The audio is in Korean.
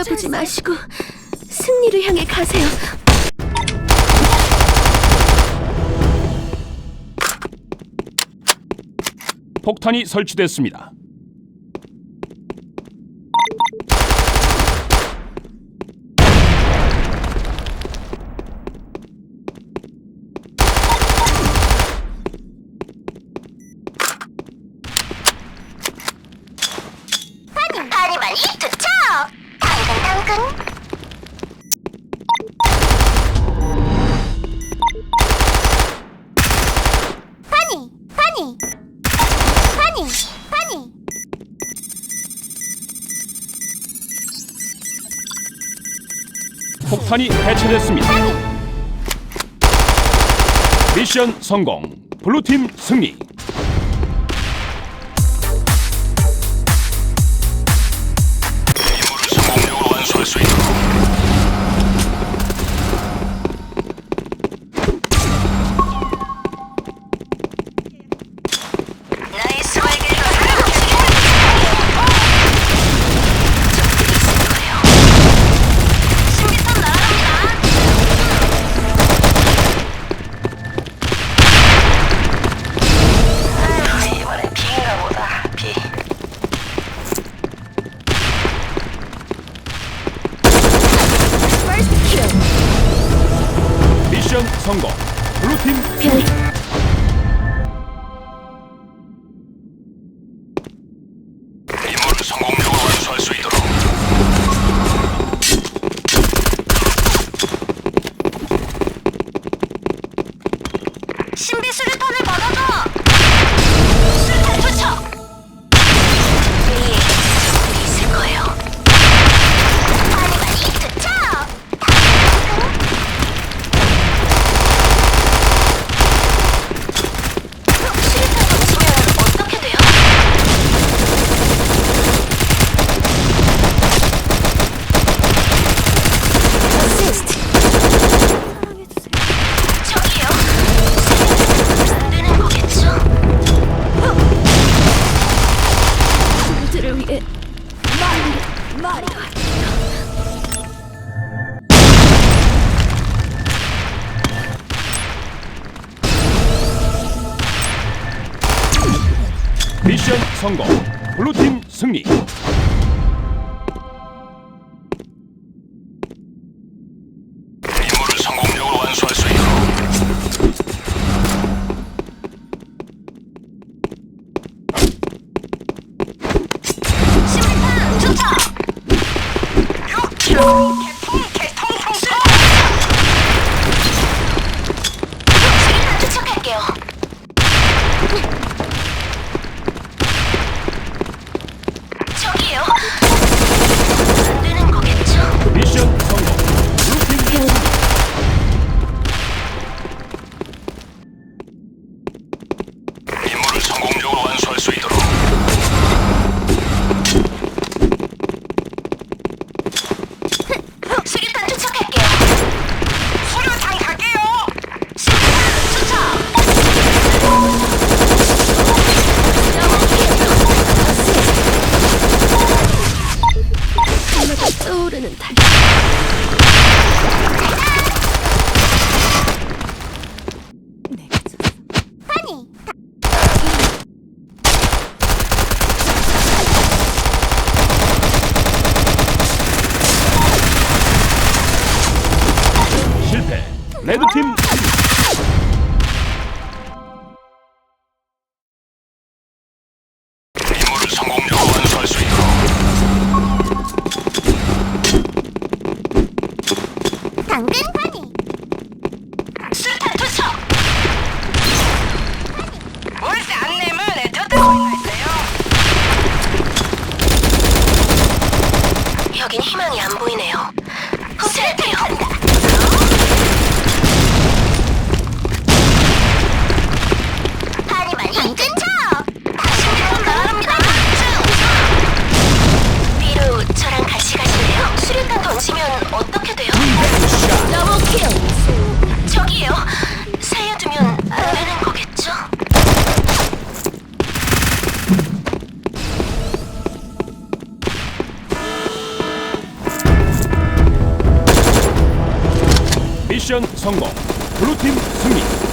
포기하지 마시고 승리를 향해 가세요. 폭탄이 설치됐습니다. 파리 많이 투 당근 파니 파니 파니 파니 폭탄이 해체됐습니다. 미션 성공. 블루팀 승리. 미션 성공. 블루팀 있도록 신비 수류탄을 받아줘! 수류탄 투척! 미션 성공. 블루팀 승리. 떠오르는 달. 내가 졌어. 파니. 실패. 레드팀 당근 파니. 수류탄 투척. 월세 안 내면 애들 있어요. 여긴 희망이 안 보이네요. 수류탄 간 미션 성공. 블루팀 승리.